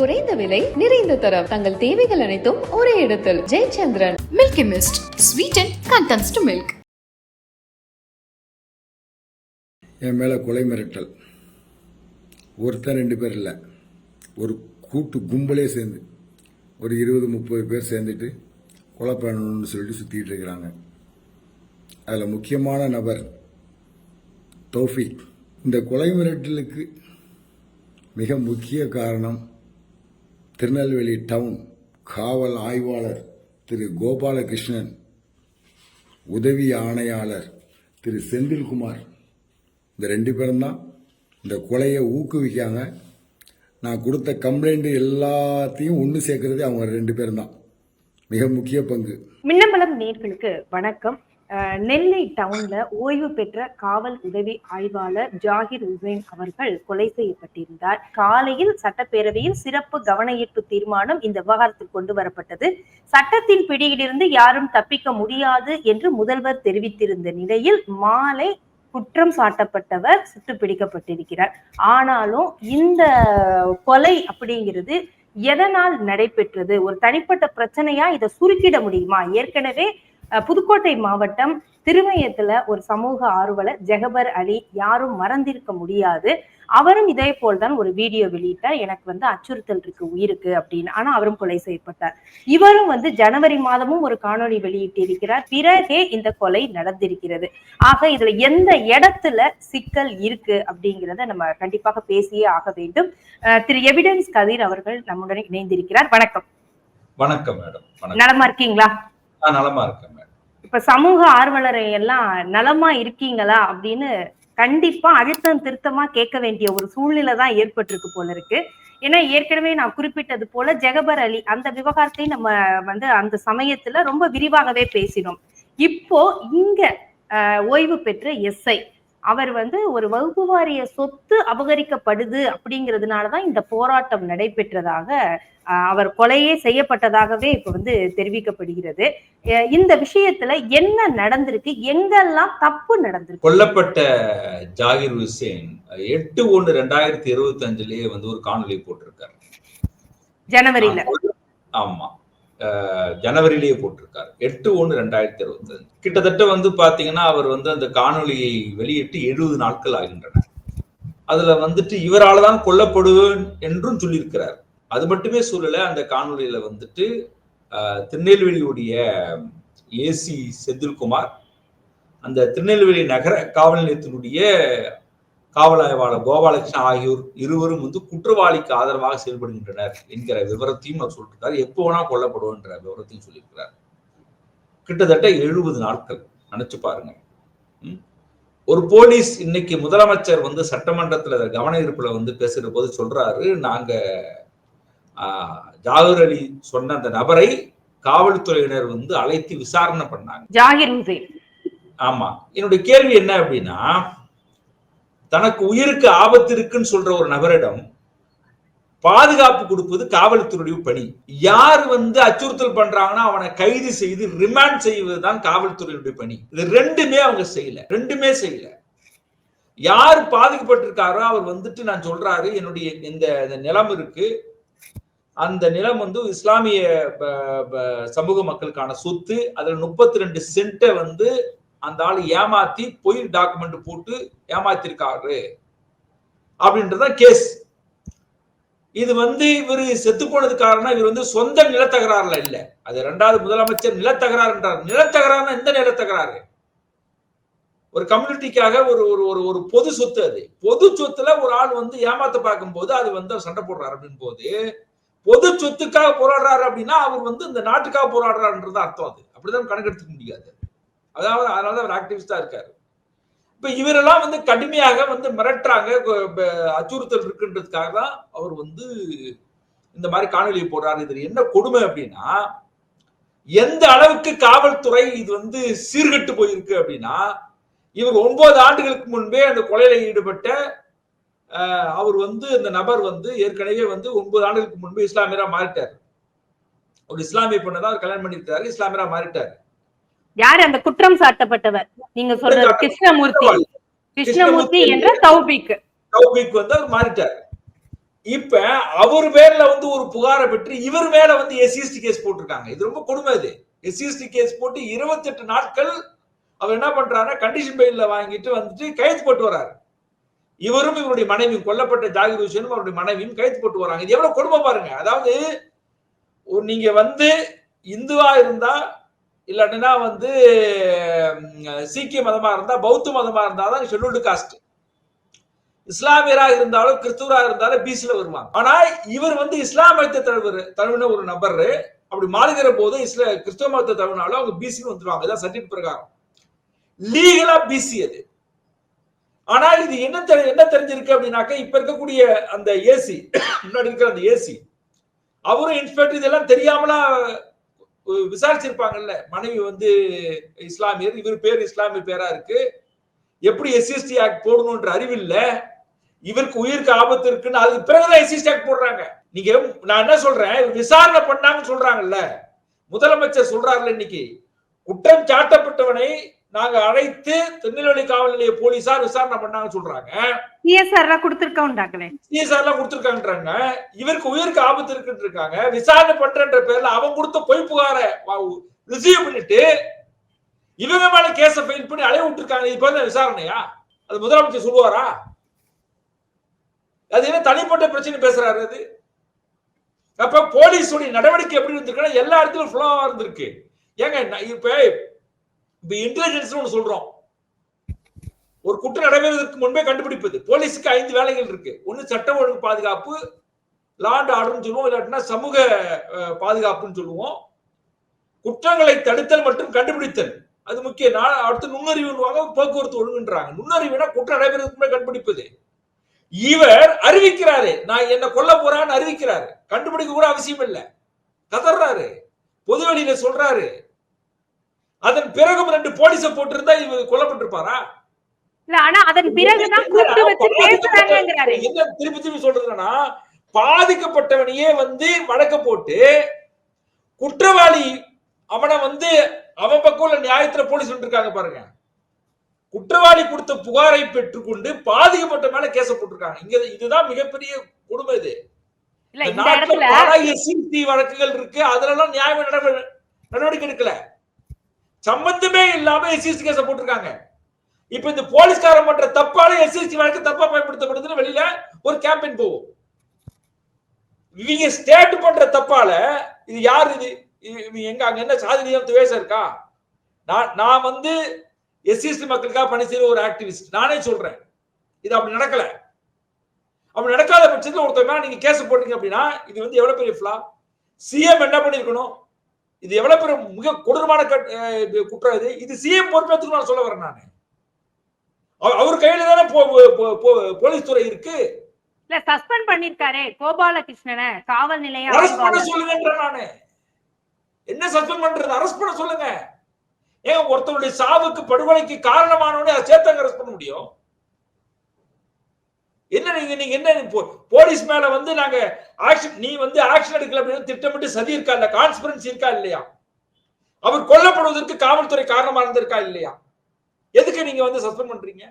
குறைந்த விலை நிறைந்த தரம். தங்கள் தேவைகள் அனைத்தும் ஒரே இடத்தில். Jayachandran. Milky Mist sweet and condense to milk என் மேலே கொலை மிரட்டல். ஒருத்தன் ரெண்டு பேர் இல்லை. ஒரு கூட்டு கும்பலே சேர்ந்து ஒரு இருபது முப்பது பேர் சேர்ந்துட்டு கொலை பண்ணணும்னு சொல்லிட்டு சுற்றிட்டு இருக்கிறாங்க. அதில் முக்கியமான நபர் தௌஃபிக். இந்த கொலை மிரட்டலுக்கு மிக முக்கிய காரணம் திருநெல்வேலி டவுன் காவல் ஆய்வாளர் திரு கோபாலகிருஷ்ணன் உதவி ஆணையாளர் திரு செந்தில்குமார். இந்த ரெண்டு பேரும் தான் இந்த கொலையை ஊக்குவிக்காங்க நான் கொடுத்த கம்ப்ளைண்ட் எல்லாத்தையும் ஒன்று சேர்க்கறதே அவங்க ரெண்டு பேரும் தான் மிக முக்கிய பங்கு. மின்னம்பலம் நேர்களுக்கு வணக்கம். நெல்லை டவுன்ல ஓய்வு பெற்ற காவல் உதவி ஆய்வாளர் ஜாகிர் உசேன் அவர்கள் கொலை செய்யப்பட்டிருந்தார். காலையில் சட்டப்பேரவையில் சிறப்பு கவன ஈர்ப்பு தீர்மானம் இந்த விவகாரத்தில் கொண்டு வரப்பட்டது. சட்டத்தின் பிடியிலிருந்து யாரும் தப்பிக்க முடியாது என்று முதல்வர் தெரிவித்திருந்த நிலையில் மாலை குற்றம் சாட்டப்பட்டவர் சுட்டு பிடிக்கப்பட்டிருக்கிறார் ஆனாலும் இந்த கொலை அப்படிங்கிறது எதனால் நடைபெற்றது? ஒரு தனிப்பட்ட பிரச்சனையா? இதை சுருக்கிட முடியுமா? ஏற்கனவே புதுக்கோட்டை மாவட்டம் திருமயத்துல ஒரு சமூக ஆர்வலர் ஜெகபர் அலி யாரும் மறந்திருக்க முடியாது. அவரும் இதே போல்தான் ஒரு வீடியோ வெளியிட்டார் எனக்கு வந்து அச்சுறுத்தல் இருக்கு உயிருக்கு அப்படின்னு. ஆனா அவரும் கொலை செய்யப்பட்டார். இவரும் வந்து ஜனவரி மாதமும் ஒரு காணொளி வெளியிட்டிருக்கிறார். பிறகே இந்த கொலை நடந்திருக்கிறது. ஆக இதுல எந்த இடத்துல சிக்கல் இருக்கு அப்படிங்கிறத நம்ம கண்டிப்பாக பேசியே ஆக வேண்டும். திரு எவிடன்ஸ் கதிர் அவர்கள் நம்முடன் இணைந்திருக்கிறார். வணக்கம். வணக்கம் மேடம். நலமா இருக்கீங்களா? நான் நலமா இருக்கேன் இப்ப சமூக ஆர்வலரை எல்லாம் நலமா இருக்கீங்களா அப்படின்னு கண்டிப்பா அழுத்தம் திருத்தமா கேட்க வேண்டிய ஒரு சூழ்நிலை தான் ஏற்பட்டிருக்கு போல இருக்கு. ஏன்னா ஏற்கனவே நான் குறிப்பிட்டது போல ஜெகபர் அலி அந்த விவகாரத்தை நம்ம வந்து அந்த சமயத்துல ரொம்ப விரிவாகவே பேசினோம். இப்போ இங்க ஓய்வு பெற்ற எஸ்ஐ அவர் வந்து ஒரு வகுப்பு வாரிய சொத்து அபகரிக்கப்படுது அப்படிங்கிறதுனாலதான் இந்த போராட்டம் நடைபெற்றதாக அவர் கொலையே செய்யப்பட்டதாகவே இப்ப வந்து தெரிவிக்கப்படுகிறது. இந்த விஷயத்துல என்ன நடந்திருக்கு? எங்கெல்லாம் தப்பு நடந்திருக்கு? கொல்லப்பட்ட ஜாகிர் ஹுசேன் எட்டு ஒண்ணு ரெண்டாயிரத்தி இருபத்தி அஞ்சுலயே வந்து ஒரு காணொளி போட்டிருக்காரு. ஜனவரியில. ஆமா. ஜனவரியிலேயே போட்டிருக்காரு. எட்டு ஒன்று ரெண்டாயிரத்தி இருபத்தி அஞ்சு கிட்டத்தட்ட வந்து பார்த்தீங்கன்னா அவர் வந்து அந்த காணொலியை வெளியிட்டு எழுபது நாட்கள் ஆகின்றன அதுல வந்துட்டு இவரால் தான் கொல்லப்படுவேன் என்றும் சொல்லியிருக்கிறார். அது மட்டுமே சொல்லலை அந்த காணொலியில வந்துட்டு திருநெல்வேலியுடைய ஏசி செந்தில்குமார் அந்த திருநெல்வேலி நகர காவல் நிலையத்தினுடைய காவல் ஆய்வாளர் கோபாலகிருஷ்ணன் ஆகியோர் இருவரும் வந்து குற்றவாளிக்கு ஆதரவாக செயல்படுகின்றனர் என்கிற விவரத்தையும் அவர் சொல்லியிருக்காரு எப்போ வேணா கொல்லப்படுவோன்ற விவரத்தையும் சொல்லியிருக்கிறார். கிட்டத்தட்ட எழுபது நாட்கள். நினைச்சு பாருங்க. ஒரு போலீஸ் இன்னைக்கு முதலமைச்சர் வந்து சட்டமன்றத்துல கவன ஈர்ப்புல வந்து பேசுற போது சொல்றாரு நாங்க ஆஹ், ஜாகூர் அலி சொன்ன அந்த நபரை காவல்துறையினர் வந்து அழைத்து விசாரணை பண்ணாங்க. ஜாகிர் ஆமா. என்னுடைய கேள்வி என்ன அப்படின்னா தனக்கு உயிருக்கு ஆபத்து இருக்குன்னு சொல்ற ஒரு நபரிடம் பாதுகாப்பு கொடுப்பது காவல்துறையுடைய பணி. யார் வந்து அச்சுறுத்தல் பண்றாங்கன்னா அவனை கைது செய்து ரிமாண்ட் செய்வதுதான் காவல்துறையுடைய பணி. இது ரெண்டுமே அவங்க செய்யல. ரெண்டுமே செய்யல. யார் பாதிக்கப்பட்டிருக்காரோ அவர் வந்துட்டு நான் சொல்றாரு என்னுடைய இந்த நிலம் இருக்கு. அந்த நிலம் வந்து இஸ்லாமிய ப- ப- சமூக மக்களுக்கான சொத்து. அதுல முப்பத்தி ரெண்டு சென்ட்டை வந்து அந்த ஆள் ஏமாத்தி பொய் டாக்குமெண்ட் போட்டு ஏமாத்திருக்காரு. அப்படின்றத கேஸ் இது வந்து இவர் செத்து போனது காரணம் இவர் வந்து சொந்த நிலத்தகராறுல இல்ல. அது ரெண்டாவது முதலமைச்சர் நிலத்தகராறுன்றார் நிலத்தகராறுனா எந்த நிலத்தகராறு? ஒரு கம்யூனிட்டிக்காக ஒரு ஒரு ஒரு ஒரு பொது சொத்து அது. பொது சொத்துல ஒரு ஆள் வந்து ஏமாத்த பார்க்கும்போது அது வந்து அவர் சண்டை போடுறாரு அப்படின் போது பொது சொத்துக்காக போராடுறாரு அப்படின்னா அவர் வந்து இந்த நாட்டுக்காக போராடுறாருன்றது அர்த்தம் அது. அப்படிதான் கணக்கெடுத்துக்க முடியாது. அதாவது அதனால அவர் ஆக்டிவிஸ்டா இருக்காரு. இப்ப இவரெல்லாம் வந்து கடுமையாக வந்து மிரட்டுறாங்க அச்சுறுத்தல் இருக்குன்றதுக்காக தான் அவர் வந்து இந்த மாதிரி காணொலியை போடுறாரு. இதுல என்ன கொடுமை அப்படின்னா எந்த அளவுக்கு காவல்துறை இது வந்து சீர்கெட்டு போயிருக்கு அப்படின்னா இவர் ஒன்பது ஆண்டுகளுக்கு முன்பே அந்த கொலையில ஈடுபட்ட அவர் வந்து இந்த நபர் வந்து ஏற்கனவே வந்து ஒன்பது ஆண்டுகளுக்கு முன்பு இஸ்லாமியரா மாறிட்டார். ஒரு இஸ்லாமிய பொண்ணை தான் அவர் கல்யாணம் பண்ணியிருக்காரு இஸ்லாமியரா மாறிட்டார். யார் அந்த குற்றம் சாட்டப்பட்டவர்? நீங்க சொல்றது கிருஷ்ணமூர்த்தி. கிருஷ்ணமூர்த்தி என்ற தௌபிக் தௌபிக் வந்து அவர் மாறிட்டார். இப்ப அவர் பேர்ல வந்து ஒரு புகாரை பெற்று இவர் மேல வந்து எஸ்சிஎஸ்டி கேஸ் போட்டிருக்காங்க. இது ரொம்ப கொடுமை இது. எஸ்சிஎஸ்டி கேஸ் போட்டு இருபத்தெட்டு நாட்கள் அவர் என்ன பண்றாருன்னா கண்டிஷன் பெயில்ல வாங்கிட்டு வந்துட்டு கைது போட்டு வராரு இவரும் இவருடைய மனைவியும் கொல்லப்பட்ட ஜாகிர் ஹுசேனும் அவருடைய மனைவியும் கைது போட்டு வராங்க இது எவ்வளவு கொடுமை பாருங்க. அதாவது நீங்க வந்து இந்துவா இருந்தா இல்லாட்டினா வந்து சீக்கிய மதமா இருந்தா பௌத்த மதமா இருந்தால் தான் ஷெட்யூல்டு காஸ்ட் இஸ்லாமியராக இருந்தாலும் கிறிஸ்துவராக இருந்தாலும் பிசில வருவாங்க. ஆனா இவர் வந்து இஸ்லாம் மதத்தை தழுவு தழுவின ஒரு நபர் அப்படி மாறுகிற போது இஸ்ல கிறிஸ்துவ மதத்தை தழுவினாலும் அவங்க பிசின்னு வந்துருவாங்க. இதான் சர்டிபிகேட் பிரகாரம். லீகலா பிசி அது. ஆனா இது என்ன தெரி- என்ன தெரிஞ்சிருக்கு அப்படின்னாக்க இப்ப இருக்கக்கூடிய அந்த ஏசி முன்னாடி இருக்கிற அந்த ஏசி அவரும் இன்ஸ்பெக்டர் இதெல்லாம் தெரியாமலா விசாரிச்சிருப்பாங்கல்ல மனைவி வந்து இஸ்லாமியர் இவர் பேர் இஸ்லாமிய பேரா இருக்கு. எப்படி எஸ்சிஎஸ்டி ஆக்ட் போடணும்ன்ற அறிவில்ல இவருக்கு உயிருக்கு ஆபத்து இருக்குன்னு அதுக்கு பிறகுதான் எஸ்சிஎஸ்டி ஆக்ட் போடுறாங்க. நீங்க நான் என்ன சொல்றேன்? விசாரணை பண்ணாங்கன்னு சொல்றாங்கல்ல. முதலமைச்சர் சொல்றாருல இன்னைக்கு குற்றம் சாட்டப்பட்டவனை நாங்க அழைத்து திருநெல்வேலி காவல் நிலைய போலீசார் விசாரணை பண்ணாங்கன்னு சொல்றாங்க. சிஎஸ்ஆர் கொடுத்திருக்கோம்டாங்களே சிஎஸ்ஆர் எல்லாம் கொடுத்திருக்காங்கன்றாங்க. இவருக்கு உயிருக்கு ஆபத்து இருக்குன்னு இருக்காங்க. விசாரணை பண்றன்ற பேர்ல அவன் கொடுத்த பொய் புகாரை ரிசீவ் பண்ணிட்டு இவங்க மேல கேஸ ஃபைல் பண்ணி அலைய விட்டுருக்காங்க. இது பேர் விசாரணையா? அது முதலமைச்சர் சொல்லுவாரா? அது என்ன தனிப்பட்ட பிரச்சனை பேசுறாரு அது? அப்ப போலீஸுடைய நடவடிக்கை எப்படி இருந்திருக்குன்னா எல்லா இடத்துலயும் ஃப்ளோவா இருந்திருக்கு. ஏங்க இப்ப இப்ப இன்டெலிஜென்ஸ் ஒன்று சொல்றோம். ஒரு குற்றம் நடைபெறுவதற்கு முன்பே கண்டுபிடிப்பது. போலீஸுக்கு ஐந்து வேலைகள் இருக்கு. ஒன்று சட்ட ஒழுங்கு பாதுகாப்பு லாண்ட் ஆர்டர்னு சொல்லுவோம். இல்லாட்டினா சமூக பாதுகாப்புன்னு சொல்லுவோம். குற்றங்களை தடுத்தல் மற்றும் கண்டுபிடித்தல். அது முக்கிய நான் அடுத்து நுண்ணறிவுவாங்க போக்குவரத்து ஒழுங்குன்றாங்க. நுண்ணறிவுனா குற்றம் நடைபெறுவதற்கு முன்பே கண்டுபிடிப்பது. இவர் அறிவிக்கிறாரு. நான் என்ன கொல்ல போறான்னு அறிவிக்கிறாரு. கண்டுபிடிக்க கூட அவசியம் இல்லை. கதறாரு பொதுவெளியில சொல்றாரு. அதன் பிறகும் ரெண்டு போலீஸ போட்டிருந்தா இவர் கொல்லப்பட்டிருப்பாரா? ஆனா அதன் பிறகுதான் என்ன திருப்பி திருப்பி சொல்றதுன்னா பாதிக்கப்பட்டவனையே வந்து வழக்க போட்டு குற்றவாளி அவனை வந்து அவன் பக்கம் உள்ள நியாயத்துல போலீஸ் இருக்காங்க பாருங்க. குற்றவாளி கொடுத்த புகாரை பெற்றுக்கொண்டு பாதிக்கப்பட்ட மேல கேச போட்டிருக்காங்க. இங்க இதுதான் மிகப்பெரிய கொடுமை இது. வழக்குகள் இருக்கு. அதுலலாம் நியாயமா நடவ- நடவடிக்கை எடுக்கல. சம்பந்தமே இல்லாம எஸ்சிஎஸ்டி கேஸ போட்டிருக்காங்க. இப்ப இந்த போலீஸ்காரன் பண்ற தப்பால எஸ்சிஎஸ்டி வழக்கு தப்பா பயன்படுத்தப்படுதுன்னு வெளியில ஒரு கேம்பெயின் போகும். இவங்க ஸ்டேட் பண்ற தப்பால இது யார் இது? இ- எங்க அங்க என்ன சாதியம் துவேஷம் இருக்கா? நான் நான் வந்து எஸ்சிஎஸ்டி மக்களுக்காக பணி செய்யற ஒரு ஆக்டிவிஸ்ட் நானே சொல்றேன். இது அப்படி நடக்கல. அப்படி நடக்காத பட்சத்தில் ஒருத்தர் மேல நீங்க கேஸ் போட்டீங்க அப்படின்னா இது வந்து எவ்வளவு பெரிய ஃபிளா சிஎம் என்ன பண்ணிருக்கணும்? இது எவ்வளவு பெரிய மிக கொடூரமான குற்றம் இது. இது சிஎம் பொறுப்பேற்றுக்கு நான் சொல்ல வரேன் நான். அவர் கையில தானே போலீஸ் துறை இருக்கு. இல்ல சஸ்பெண்ட் பண்ணிருக்காரே கோபாலகிருஷ்ணனை காவல் நிலைய அரெஸ்ட் பண்ண சொல்லுங்கன்ற நானு. என்ன சஸ்பெண்ட் பண்றது? அரெஸ்ட் பண்ண சொல்லுங்க. ஏன் ஒருத்தருடைய சாவுக்கு படுகொலைக்கு காரணமானவனே அதை சேர்த்தாங்க அரெஸ்ட் பண்ண முடியும்? என்ன நீங்க நீங்க என்ன போலீஸ் மேல வந்து நாங்க ஆக்ஷன் நீ வந்து ஆக்ஷன் எடுக்கல அப்படின்னு திட்டமிட்டு சதி இருக்கா இல்ல? கான்ஸ்பிரன்சி இருக்கா இல்லையா? அவர் கொல்லப்படுவதற்கு காவல்துறை காரணமா இருந்திருக்கா இல்லையா? எதுக்கு நீங்க வந்து சஸ்பெண்ட் பண்றீங்க?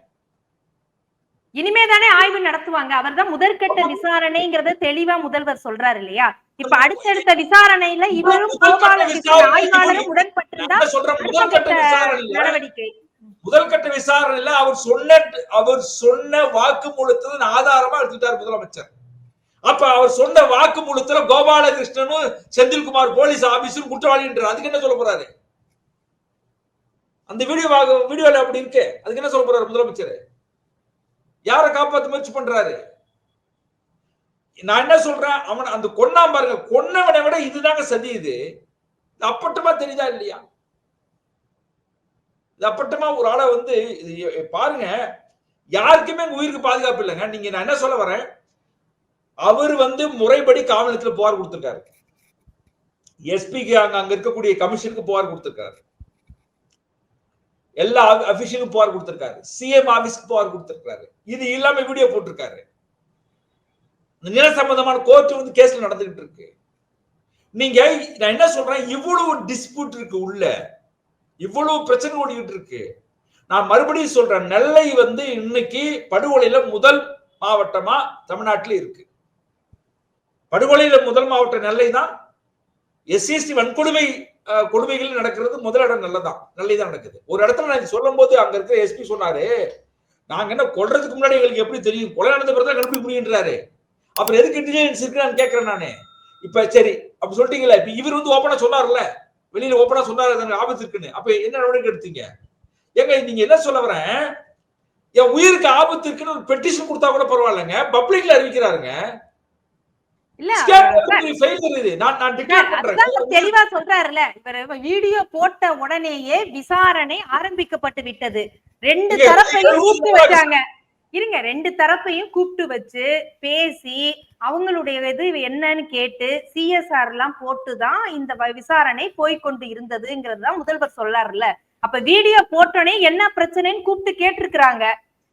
இனிமே தானே ஆய்வு நடத்துவாங்க. அவர்தான் முதற்கட்ட விசாரணைங்கிறத தெளிவா முதல்வர் சொல்றாரு இல்லையா? இப்ப அடுத்தடுத்த விசாரணையில இவரும் ஆய்வாளரும் உடன்பட்டிருந்தா நடவடிக்கை. முதல் கட்ட விசாரணையில அவர் சொன்ன அவர் சொன்ன வாக்கு வாக்குமூலத்தின் ஆதாரமா எடுத்துட்டார் முதலமைச்சர். அப்ப அவர் சொன்ன வாக்கு மூலத்துல கோபாலகிருஷ்ணனும் செந்தில்குமார் போலீஸ் ஆபீஸும் குற்றவாளின்றார் அதுக்கு என்ன சொல்ல போறாரு? அந்த வீடியோ வீடியோல அப்படி இருக்கு. அதுக்கு என்ன சொல்ல போறாரு முதலமைச்சர்? யாரை காப்பாத்த முயற்சி பண்றாரு? நான் என்ன சொல்றேன்? அவன் அந்த கொன்னா பாருங்க. கொன்னவனை விட இதுதாங்க சதி இது. அப்பட்டமா தெரியுதா இல்லையா? அப்பட்டமா ஒரு ஆளை வந்து பாருங்க. யாருக்குமே உயிருக்கு பாதுகாப்பு இல்லைங்க. நீங்க நான் என்ன சொல்ல வரேன்? அவர் வந்து முறைப்படி காவலத்தில் புகார் கொடுத்துருக்காரு. எஸ்பிக்கு அங்க அங்க இருக்கக்கூடிய கமிஷனுக்கு புகார் கொடுத்துருக்காரு. எல்லா அபிஷியலுக்கும் புகார் கொடுத்திருக்காரு. சிஎம் ஆபீஸ்க்கு புகார் கொடுத்திருக்காரு. இது இல்லாம வீடியோ போட்டிருக்காரு. இந்த நில சம்பந்தமான கோர்ட் வந்து கேஸ்ல நடந்துகிட்டு இருக்கு. நீங்க நான் என்ன சொல்றேன்? இவ்வளவு டிஸ்பியூட் இருக்கு உள்ள. இவ்வளவு பிரச்சனை ஓடிக்கிட்டு இருக்கு. நான் மறுபடியும் சொல்றேன் நெல்லை வந்து இன்னைக்கு படுகொலையில முதல் மாவட்டமா தமிழ்நாட்டில் இருக்கு. படுகொலையில முதல் மாவட்ட நெல்லை தான். எஸ்சிஎஸ்டி வன்கொடுமை கொடுமைகள் நடக்கிறது முதலிடம் நல்லதான் நெல்லை தான். நடக்குது. ஒரு இடத்துல நான் சொல்லும் போது அங்க இருக்கிற எஸ்பி சொன்னாரு நாங்க என்ன கொள்றதுக்கு முன்னாடி எங்களுக்கு எப்படி தெரியும்? கொலை நடந்த பிறகு தான் கண்டுபிடிக்க முடியுன்றாரு அப்புறம் எதுக்கு இன்டெலிஜென்ஸ் இருக்கு நான் கேட்கிறேன் நானு. இப்ப சரி அப்படி சொல்லிட்டீங்களா இப்ப இவர் வந்து ஓப்பனா சொன்னார்ல. வெளியில ஓப்பனா சொன்னாரு எனக்கு ஆபத்து இருக்குன்னு. அப்ப என்ன நடவடிக்கை எடுத்தீங்க? ஏங்க நீங்க என்ன சொல்ல வரேன் என் உயிருக்கு ஆபத்து இருக்குன்னு ஒரு பெட்டிஷன் கொடுத்தா கூட பரவாயில்லைங்க. பப்ளிக்ல அறிவிக்கிறாருங்க. தெளிவா சொல்றாருல்ல. இவர் வீடியோ போட்ட உடனேயே விசாரணை ஆரம்பிக்கப்பட்டு விட்டது. ரெண்டு தரப்பையும் ரூபாய் வச்சாங்க. இருங்க ரெண்டு தரப்பையும் கூப்பிட்டு வச்சு பேசி அவங்களுடைய இது என்னன்னு கேட்டு சிஎஸ்ஆர் எல்லாம் போட்டுதான் இந்த விசாரணை போய்க்கொண்டு இருந்ததுங்கிறது தான் முதல்வர் சொல்லாருல்ல அப்ப வீடியோ போட்டோனே என்ன பிரச்சனைன்னு கூப்பிட்டு கேட்டிருக்கிறாங்க.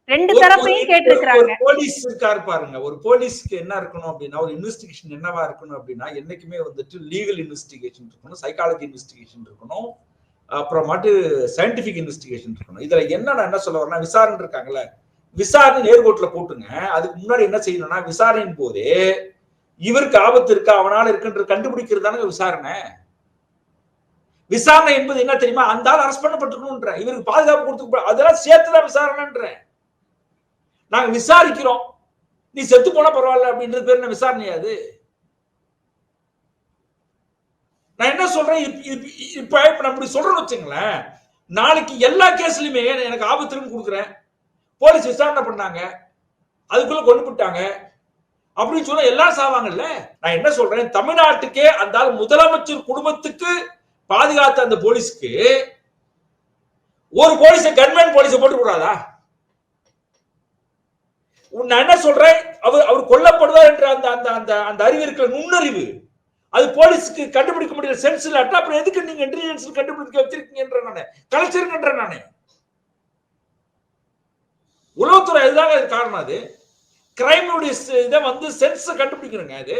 ரெண்டு தரப்பையும் கேட்டிருக்கிறாங்க. போலீஸ் இருக்காரு பாருங்க. ஒரு போலீஸ்க்கு என்ன இருக்கணும் அப்படின்னா ஒரு இன்வெஸ்டிகேஷன் என்னவா இருக்கணும் அப்படின்னா என்னைக்குமே வந்துட்டு லீகல் இன்வெஸ்டிகேஷன் இருக்கணும் சைக்காலஜி இன்வெஸ்டிகேஷன் இருக்கணும் அப்புறமாட்டு சயின்டிபிக் இன்வெஸ்டிகேஷன் இருக்கணும். இதுல என்ன நான் என்ன சொல்ல வரேன்னா விசாரணை இருக்காங்கல்ல விசாரணை நேர்கோட்டுல போட்டுங்க. அதுக்கு முன்னாடி என்ன செய்யணும்னா விசாரணையின் போதே இவருக்கு ஆபத்து இருக்கா அவனால இருக்குன்ற கண்டுபிடிக்கிறது தானே விசாரணை. விசாரணை என்பது என்ன தெரியுமா? அந்த ஆள் அரெஸ்ட் பண்ணப்பட்டிருக்கணும்ன்ற. இவருக்கு பாதுகாப்பு கொடுத்து அதெல்லாம் சேர்த்துதான் விசாரணைன்ற. நாங்க விசாரிக்கிறோம். நீ செத்து போனா பரவாயில்ல அப்படின்றது பேர் என்ன விசாரணையாது நான் என்ன சொல்றேன்? இப்ப- இப்ப- நம்ம இப்ப இப்படி சொல்றேன்னு வச்சுங்களேன். நாளைக்கு எல்லா கேஸ்லயுமே எனக்கு ஆபத்துன்னு கொடுக்குறேன். போலீஸ் விசாரணை பண்ணாங்க. அதுக்குள்ள கொண்டு விட்டாங்க அப்படின்னு சொன்னா எல்லாரும் சாவாங்கல்ல? நான் என்ன சொல்றேன்? தமிழ்நாட்டுக்கே அந்த முதலமைச்சர் குடும்பத்துக்கு பாதுகாத்த அந்த போலீஸ்க்கு ஒரு போலீஸை கன்மேன் போலீஸை போட்டு கூடாதா? உன் நான் என்ன சொல்றேன்? அவர் அவர் கொல்லப்படுவார் என்ற அந்த அந்த அந்த அந்த அறிவு இருக்கிற நுண்ணறிவு அது போலீஸுக்கு கண்டுபிடிக்க முடியல. சென்ஸ் இல்லாட்டா அப்புறம் எதுக்கு நீங்க இன்டெலிஜென்ஸ் கண்டுபிடிக்க வச்சிருக்கீங்கன்ற நானு. கலைச்சிருங்கன்ற நானே. உளவுத்துறை அதுதாங்க அது காரணம் அது? கிரைமுடைய இதை வந்து சென்ஸ் கண்டுபிடிக்கணுங்க அது.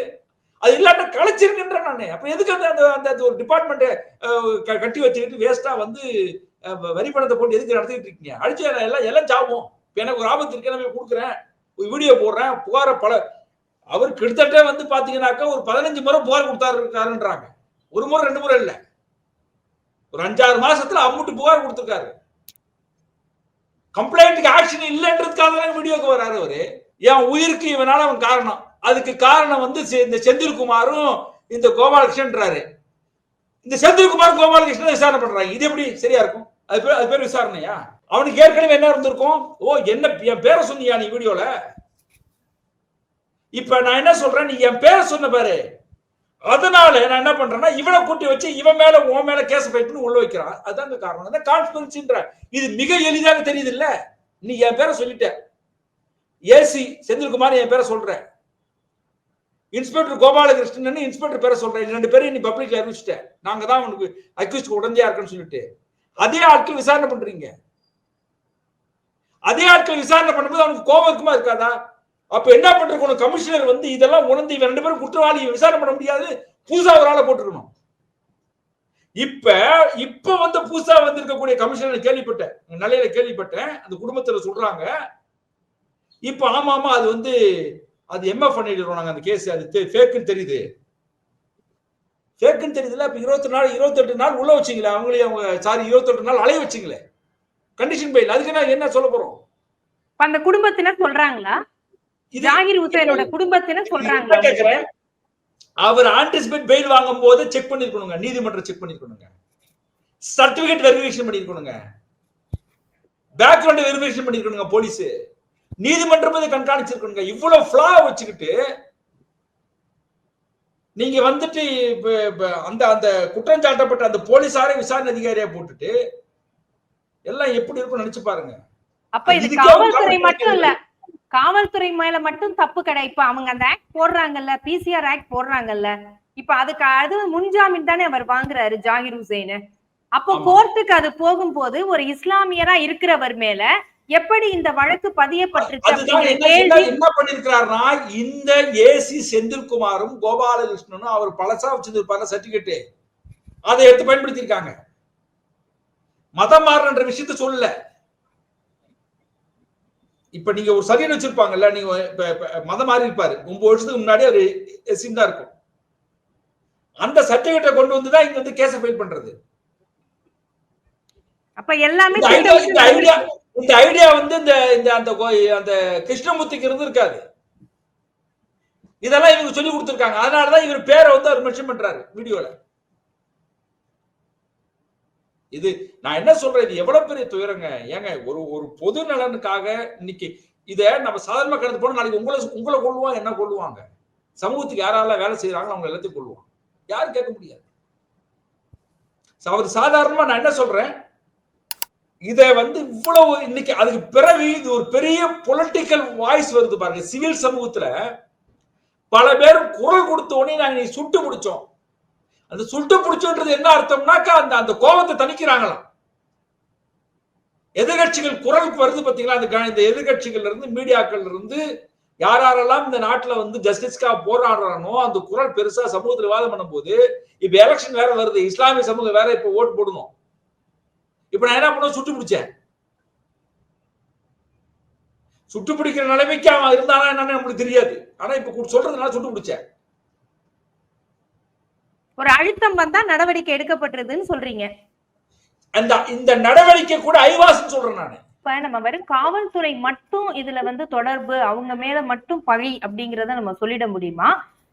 அது இல்லாட்ட கலைச்சிருங்கன்ற நான். அப்போ எதுக்கு அந்த அந்த அந்த ஒரு டிபார்ட்மெண்ட்டை கட்டி வச்சுக்கிட்டு வேஸ்ட்டாக வந்து வரி பணத்தை போட்டு எதுக்கு நடத்திக்கிட்டு இருக்கீங்க? அழிச்சு எல்லாம் எல்லாம் ஜாபம் இப்போ எனக்கு ஒரு ஆபத்து இருக்கு நான் கொடுக்குறேன். வீடியோ போடுறேன். புகார பல அவர் கிட்டத்தட்ட வந்து பார்த்தீங்கன்னாக்கா ஒரு பதினஞ்சு முறை புகார் கொடுத்தாருக்காருன்றாங்க ஒரு முறை ரெண்டு முறை இல்லை. ஒரு அஞ்சாறு மாசத்துல அம்முட்டு புகார் கொடுத்துருக்காரு. கம்ப்ளைண்ட்டுக்கு ஆக்ஷன் இல்லைன்றதுக்காக தான் வீடியோக்கு வராரு அவரு. என் உயிருக்கு இவனால அவன் காரணம்? அதுக்கு காரணம் வந்து செ- இந்த செந்தில்குமாரும் இந்த கோபாலகிருஷ்ணன்றாரு. இந்த செந்தில்குமார் கோபாலகிருஷ்ணன் விசாரணை பண்றாங்க. இது எப்படி சரியா இருக்கும்? அது பேர் அது பேர் விசாரணையா? அவனுக்கு ஏற்கனவே என்ன இருந்திருக்கும்? ஓ என்ன என் பேரை சொன்னியா நீ வீடியோல? இப்ப நான் என்ன சொல்றேன்? நீ என் பேரை சொன்ன பாரு. அதனால நான் என்ன பண்றேன்னா இவனை கூட்டி வச்சு இவன் மேல உன் மேல கேஸ் ஃபைட் பண்ணி உள்ள வைக்கிறான். அதாங்க காரணம். அந்த கான்ஸ்பிரன்சின்ற இது மிக எளிதாக தெரியுது இல்ல நீ என் பேரை சொல்லிட்ட. ஏசி செந்தில்குமார் என் பேரை சொல்ற. இன்ஸ்பெக்டர் கோபாலகிருஷ்ணன் இன்ஸ்பெக்டர் பேரை சொல்றேன் ரெண்டு பேரும் நீ பப்ளிக்ல அறிவிச்சிட்ட. நாங்க தான் உனக்கு அக்யூஸ்ட் உடந்தையா இருக்குன்னு சொல்லிட்டு. அதே ஆட்கள் விசாரணை பண்றீங்க. அதே ஆட்கள் விசாரணை பண்ணும்போது அவனுக்கு கோபம் இருக்குமா இருக்காதா? அப்ப என்ன பண்ணிருக்கணும்? கமிஷனர் வந்து இதெல்லாம் உணர்ந்து இவன் ரெண்டு பேரும் குற்றவாளி விசாரணை பண்ண முடியாது. புதுசா ஒரு ஆளை போட்டுருக்கணும். இப்ப இப்ப வந்து புதுசா வந்திருக்கக்கூடிய கமிஷனர் கேள்விப்பட்டேன். நிலையில கேள்விப்பட்டேன். அந்த குடும்பத்துல சொல்றாங்க. இப்ப ஆமா ஆமா அது வந்து அது எம்எஃப் பண்ணிடுறோம் நாங்க அந்த கேஸ் அது ஃபேக்குன்னு தெரியுது. ஃபேக்குன்னு தெரியுதுல இப்ப இருபத்தி நாள் இருபத்தெட்டு நாள் உள்ள வச்சிங்களே. அவங்களே அவங்க சாரி இருபத்தெட்டு நாள் அலைய வச்சிங்களே. கண்டிஷன் பைல் அதுக்கு நான் என்ன சொல்ல போறோம்? அந்த குடும்பத்தினர் சொல்றாங்களா? ஜாகிர் ஹுசேனோட குடும்பத்தினர் கேக்குறேன். அவர் ஆன்டிசிபேட் பெயில் வாங்கும் போது செக் பண்ணிருக்கணுங்க. நீதிமன்றம் செக் பண்ணிருக்கணுங்க. சர்டிபிகேட் வெரிஃபிகேஷன் பண்ணிருக்கணுங்க. பேக்ரவுண்ட் வெரிஃபிகேஷன் பண்ணிருக்கணுங்க போலீஸ் நீதிமன்றம் இதை கண்காணிச்சிருக்கணுங்க. இவ்வளவு ஃபிளா வச்சுக்கிட்டு நீங்க வந்துட்டு அந்த அந்த குற்றம் சாட்டப்பட்ட அந்த போலீசாரை விசாரணை அதிகாரியா போட்டுட்டு எல்லாம் எப்படி இருக்கும் நினைச்சு பாருங்க. அப்ப இது காவல்துறை மட்டும் இல்ல. காவல்துறை மேல மட்டும் தப்பு கிடையாது. இப்ப அவங்க அந்த ஆக்ட் போடுறாங்கல்ல பிசிஆர் ஆக்ட் போடுறாங்கல்ல. இப்ப அதுக்கு அது முன்ஜாமீன் தானே அவர் வாங்குறாரு ஜாகிர் ஹுசைன். அப்போ. கோர்ட்டுக்கு அது போகும்போது ஒரு இஸ்லாமியரா இருக்கிறவர் மேல எப்படி இந்த வழக்கு பதியப்பட்டிருக்கு இந்த ஏசி செந்தில்குமாரும் கோபாலகிருஷ்ணனும் அவர் பழசா வச்சிருப்பாங்க சர்டிபிகேட் அதை எடுத்து பயன்படுத்தியிருக்காங்க. மதம் மாறுன்ற விஷயத்த சொல்லல. இப்ப நீங்க ஒரு சர்டிஃபிகேட் வச்சிருப்பாங்கல்ல நீங்க மதம் மாறி இருப்பாரு. ஒன்பது வருஷத்துக்கு முன்னாடி ஒரு எஸ்சின் தான் இருக்கும். அந்த சர்டிபிகேட்டை கொண்டு வந்து தான் இங்க வந்து கேஸை ஃபைல் பண்றது. அப்ப எல்லாமே இந்த ஐடியா இந்த ஐடியா வந்து இந்த இந்த அந்த அந்த கிருஷ்ணமூர்த்திக்கு இருந்து இருக்காது. இதெல்லாம் இவங்க சொல்லி கொடுத்துருக்காங்க. அதனாலதான் இவர் பேரை வந்து அவர் மென்ஷன் பண்றாரு வீடியோல இது நான் என்ன சொல்றேன் இது எவ்வளவு பெரிய துயரங்க. ஏங்க ஒரு ஒரு பொது நலனுக்காக இன்னைக்கு இதை நம்ம சாதாரணமா கடந்து போனா நாளைக்கு உங்களை உங்களை கொள்ளுவாங்க என்ன கொள்ளுவாங்க சமூகத்துக்கு யாரால வேலை செய்யறாங்களோ அவங்க எல்லாத்தையும் கொள்ளுவாங்க யாரும் கேட்க முடியாது. அவர் சாதாரணமா நான் என்ன சொல்றேன்? இதை வந்து இவ்வளவு இன்னைக்கு அதுக்கு பிறகு இது ஒரு பெரிய பொலிட்டிக்கல் வாய்ஸ் வருது பாருங்க. சிவில் சமூகத்துல பல பேர் குரல் கொடுத்த உடனே நாங்க சுட்டு முடிச்சோம் அந்த சுட்டு பிடிச்சோன்றது என்ன அர்த்தம்னாக்கா அந்த அந்த கோபத்தை தணிக்கிறாங்களாம். எதிர்கட்சிகள் குரலுக்கு வருது பாத்தீங்களா அந்த க- இந்த எதிர்கட்சிகள்ல இருந்து மீடியாக்கள்ல இருந்து யார் யாரெல்லாம் இந்த நாட்டுல வந்து ஜஸ்டிஸ்க்காக போராடுறானோ அந்த குரல் பெருசா சமூகத்துல விவாதம் பண்ணும்போது இப்ப எலெக்ஷன் வேற வருது. இஸ்லாமிய சமூகம் வேற இப்ப ஓட்டு போடணும். இப்ப நான் என்ன பண்ணுவேன்? சுட்டு பிடிச்சேன். சுட்டு பிடிக்கிற நிலைமைக்கு அவன் இருந்தானா என்னன்னு நம்மளுக்கு தெரியாது. ஆனா இப்ப சொல்றதுனால சுட்டு பிடிச்சேன். ஒரு அழுத்தம் வந்தா நடவடிக்கை எடுக்கப்பட்டிருதுன்னு சொல்றீங்க. அந்த இந்த நடவடிக்கை கூட ஐவாஸ்ன்னு சொல்றேன் நானு. இப்ப நம்ம வெறும் காவல்துறை மட்டும் இதுல வந்து தொடர்பு அவங்க மேல மட்டும் பழி அப்படிங்கறத நம்ம சொல்லிட முடியுமா?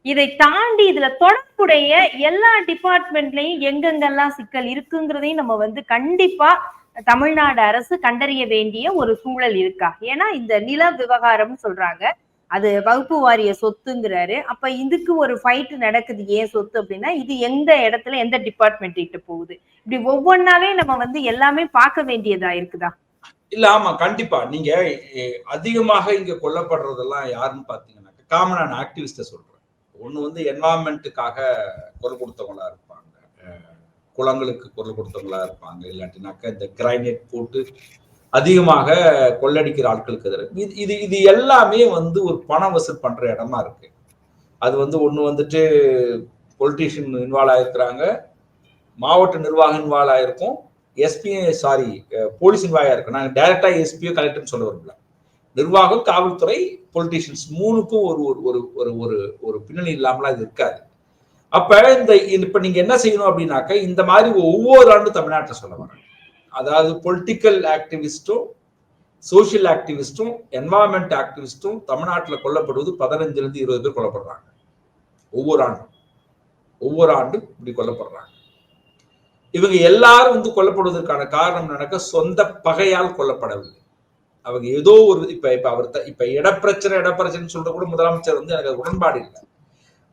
இதை தாண்டி இதுல தொடர்புடைய எல்லா டிபார்ட்மெண்ட்லயும் எங்கெங்கெல்லாம் சிக்கல் இருக்குங்கிறதையும் நம்ம வந்து கண்டிப்பா தமிழ்நாடு அரசு கண்டறிய வேண்டிய ஒரு சூழல் இருக்கா? ஏன்னா இந்த நில விவகாரம் சொல்றாங்க. அது வகுப்பு வாரிய சொத்துங்கிறாரு. அப்ப இதுக்கு ஒரு ஃபைட் நடக்குது. ஏன் சொத்து அப்படின்னா இது எந்த இடத்துல எந்த டிபார்ட்மெண்ட் கிட்ட போகுது? இப்படி ஒவ்வொன்னாவே நம்ம வந்து எல்லாமே பார்க்க வேண்டியதா இருக்குதா? இல்ல ஆமா கண்டிப்பா. நீங்க அதிகமாக இங்க கொல்லப்படுறதெல்லாம் யாருன்னு பாத்தீங்கன்னாக்க காமனான ஆக்டிவிஸ்ட சொல்றேன். ஒண்ணு வந்து என்வாயன்மெண்ட்டுக்காக குரல் கொடுத்தவங்களா இருப்பாங்க. குளங்களுக்கு குரல் கொடுத்தவங்களா இருப்பாங்க. இல்லாட்டினாக்க இந்த கிரைனேட் போட்டு அதிகமாக கொள்ளடிக்கிற ஆட்களுக்கு எதிராக. இது இது இது எல்லாமே வந்து ஒரு பணம் வசூல் பண்ற இடமா இருக்கு. அது வந்து ஒன்று வந்துட்டு பொலிட்டீஷியன் இன்வால்வ் ஆயிருக்கிறாங்க. மாவட்ட நிர்வாகம் இன்வால்வ் ஆயிருக்கும். எஸ்பி சாரி போலீஸ் இன்வால்வ் இருக்கு நாங்கள் டைரக்டா எஸ்பியோ கலெக்டர்னு சொல்ல விரும்பல. நிர்வாகம் காவல்துறை பொலிட்டீஷியன்ஸ் மூணுக்கும் ஒரு ஒரு ஒரு ஒரு ஒரு ஒரு பின்னணி இல்லாமலாம் இது இருக்காது. அப்ப இந்த இப்ப நீங்க என்ன செய்யணும் அப்படின்னாக்க இந்த மாதிரி ஒவ்வொரு ஆண்டும் தமிழ்நாட்டில் சொல்ல வரேன் அதாவது பொலிட்டிக்கல் ஆக்டிவிஸ்டும் சோஷியல் ஆக்டிவிஸ்டும் என்வாயன்மெண்ட் ஆக்டிவிஸ்டும் தமிழ்நாட்டில் கொல்லப்படுவது பதினஞ்சுலேருந்து இருபது பேர் கொல்லப்படுறாங்க. ஒவ்வொரு ஆண்டும். ஒவ்வொரு ஆண்டும் இப்படி கொல்லப்படுறாங்க. இவங்க எல்லாரும் வந்து கொல்லப்படுவதற்கான காரணம் நடக்க சொந்த பகையால் கொல்லப்படவில்லை. அவங்க ஏதோ ஒரு இப்ப இப்ப அவர் இப்ப இடப்பிரச்சனை இடப்பிரச்சனை சொல்ற கூட முதலமைச்சர் வந்து எனக்கு உடன்பாடு இல்லை.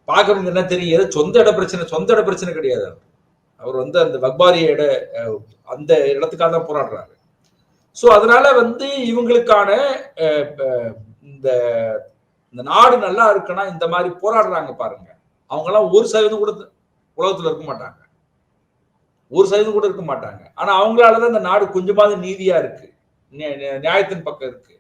பாக்குறவங்க என்ன தெரியும்? சொந்த இட பிரச்சனை சொந்த இட பிரச்சனை கிடையாது அவர் அவர் வந்து அந்த வக்பாரியோட அந்த இடத்துக்காக தான் போராடுறாரு. ஸோ அதனால வந்து இவங்களுக்கான இந்த இந்த நாடு நல்லா இருக்குன்னா இந்த மாதிரி போராடுறாங்க பாருங்க. அவங்கெல்லாம் ஒரு சதவீதம் கூட உலகத்துல இருக்க மாட்டாங்க. ஒரு சதவீதம் கூட இருக்க மாட்டாங்க. ஆனா அவங்களாலதான் இந்த நாடு கொஞ்சமாவது நீதியா இருக்கு. நியா- நியாயத்தின் பக்கம் இருக்கு.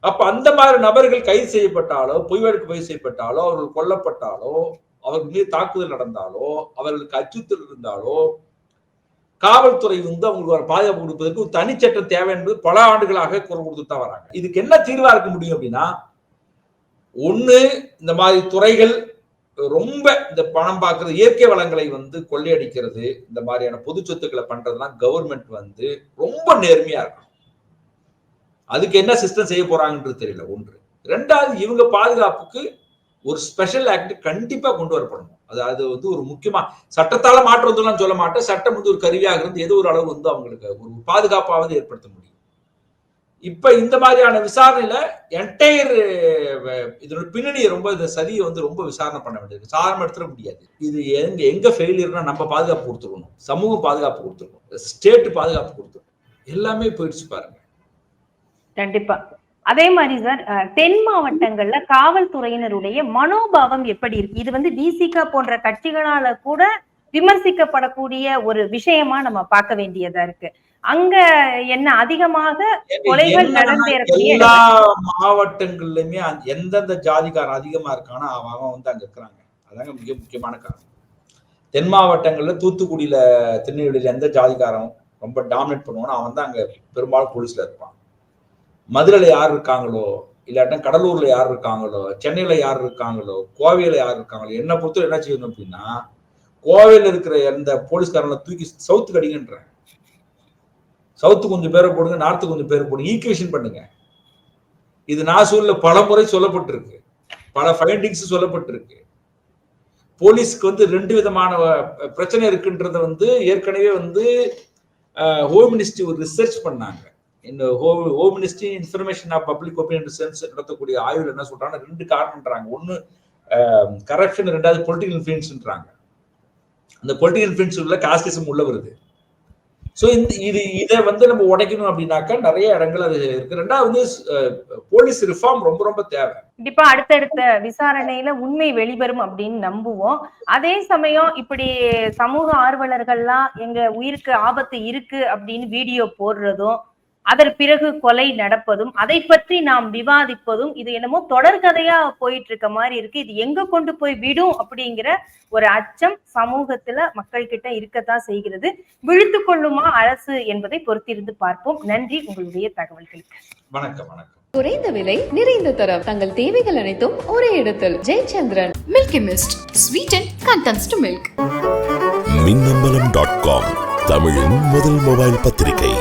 அப்ப அந்த மாதிரி நபர்கள் கைது செய்யப்பட்டாலோ பொய் வழக்கு பதிவு செய்யப்பட்டாலோ அவர்கள் கொல்லப்பட்டாலோ அவர்கள் மீது தாக்குதல் நடந்தாலோ அவர்களுக்கு அச்சுறுத்தல் இருந்தாலோ காவல்துறை வந்து அவங்களுக்கு பாதுகாப்பு கொடுப்பதற்கு ஒரு தனிச்சட்டம் தேவை என்பது பல ஆண்டுகளாக குரல் கொடுத்துட்டு தான் வராங்க. இதுக்கு என்ன தீர்வா இருக்க முடியும் அப்படின்னா ஒண்ணு இந்த மாதிரி துறைகள் ரொம்ப இந்த பணம் பார்க்கறது இயற்கை வளங்களை வந்து கொள்ளையடிக்கிறது இந்த மாதிரியான பொது சொத்துக்களை பண்றதுலாம் கவர்மெண்ட் வந்து ரொம்ப நேர்மையா இருக்கணும். அதுக்கு என்ன சிஸ்டம் செய்ய போறாங்கன்றது தெரியல ஒன்று. ரெண்டாவது இவங்க பாதுகாப்புக்கு ஒரு ஸ்பெஷல் ஆக்ட் கண்டிப்பா கொண்டு வரப்படணும். அதாவது வந்து ஒரு முக்கியமா சட்டத்தால மாற்றம் வந்துலாம் சொல்ல மாட்டேன். சட்டம் வந்து ஒரு கருவியாக இருந்து ஏதோ ஒரு அளவு வந்து அவங்களுக்கு ஒரு பாதுகாப்பாவது ஏற்படுத்த முடியும். இப்ப இந்த மாதிரியான விசாரணையில என்டையர் இதோட பின்னணியை ரொம்ப இந்த சதியை வந்து ரொம்ப விசாரணை பண்ண வேண்டியது சாதாரண எடுத்துட முடியாது. இது எங்க எங்க ஃபெயிலியர்னா நம்ம பாதுகாப்பு கொடுத்துருக்கணும். சமூகம் பாதுகாப்பு கொடுத்துருக்கணும். ஸ்டேட் பாதுகாப்பு கொடுத்துருக்கணும். எல்லாமே போயிடுச்சு பாருங்க. கண்டிப்பா. அதே மாதிரி சார் தென் மாவட்டங்கள்ல காவல்துறையினருடைய மனோபாவம் எப்படி இருக்கு? இது வந்து டிசிகா போன்ற கட்சிகளால கூட விமர்சிக்கப்படக்கூடிய ஒரு விஷயமா நம்ம பார்க்க வேண்டியதா இருக்கு. அங்க என்ன அதிகமாக கொலைகள் நடந்தேறக்கூடிய எல்லா மாவட்டங்கள்லயுமே எந்தெந்த ஜாதிக்காரன் அதிகமா இருக்கானோ அவன் வந்து அங்க இருக்கிறாங்க. அதாங்க மிக முக்கியமான காரணம். தென் மாவட்டங்கள்ல தூத்துக்குடியில திருநெல்வேலியில எந்த ஜாதிக்காரன் ரொம்ப டாமினேட் பண்ணுவானோ அவன் தான் அங்க பெரும்பாலும் போலீஸ்ல இருப்பான். மதுரையில் யார் இருக்காங்களோ இல்லாட்டா கடலூர்ல யார் இருக்காங்களோ சென்னையில யார் இருக்காங்களோ கோவையில யார் இருக்காங்களோ என்ன பொறுத்தவரை என்ன செய்யணும் அப்படின்னா கோவையில் இருக்கிற எந்த போலீஸ்காரங்களை தூக்கி சவுத்து கடிங்கன்றேன் சவுத்து கொஞ்சம் பேரை போடுங்க நார்த்து கொஞ்சம் பேர் போடுங்க ஈக்குவேஷன் பண்ணுங்க. இது நாசூரில் பல முறை சொல்லப்பட்டிருக்கு. பல ஃபைண்டிங்ஸ் சொல்லப்பட்டிருக்கு. போலீஸ்க்கு வந்து ரெண்டு விதமான பிரச்சனை இருக்குன்றத வந்து ஏற்கனவே வந்து ஹோம் மினிஸ்ட்ரி ஒரு ரிசர்ச் பண்ணாங்க. இந்த home home ministry information of public opinion research நடத்தக்கூடிய ஆய்வில் என்ன சொல்றாங்க ரெண்டு காரணம்ன்றாங்க. ஒன்னு கரப்ஷன் ரெண்டாவது பொலிட்டிக்கல் இன்ஃபுளுன்ஸ்ன்றாங்க அந்த பொலிட்டிக்கல் இன்ஃபுளுன்ஸ் உள்ள காஸ்டிசம் உள்ள வருது. ஸோ இந்த இது இதை வந்து நம்ம உடைக்கணும் அப்படின்னாக்கா நிறைய இடங்கள் அது இருக்கு. ரெண்டாவது வந்து போலீஸ் ரிஃபார்ம் ரொம்ப ரொம்ப தேவை. கண்டிப்பா அடுத்தடுத்த விசாரணையில உண்மை வெளிவரும் அப்படின்னு நம்புவோம். அதே சமயம் இப்படி சமூக ஆர்வலர்கள்லாம் எங்க உயிருக்கு ஆபத்து இருக்கு அப்படின்னு வீடியோ போடுறதும் அதன் பிறகு கொலை நடப்பதும் அதை பற்றி நாம் விவாதிப்பதும் இது என்னமோ தொடர்கதையா போயிட்டு இருக்க மாதிரி இருக்கு. இது எங்க கொண்டு போய் விடும் அப்படிங்கிற ஒரு அச்சம் சமூகத்துல மக்கள் கிட்ட இருக்கத்தான் செய்கிறது. விழித்து கொள்ளுமா அரசு என்பதை பொறுத்திருந்து பார்ப்போம். நன்றி. உங்களுடைய தகவல்களுக்கு. வணக்கம் வணக்கம். குறைந்த விலை நிறைந்த தரம். தங்கள் தேவைகள் அனைத்தும் ஒரே இடத்தில். Jayachandran. Milky Mist. Sweeten contents to milk. Minnambalam dot com தமிழின் முதல் மொபைல் பத்திரிகை.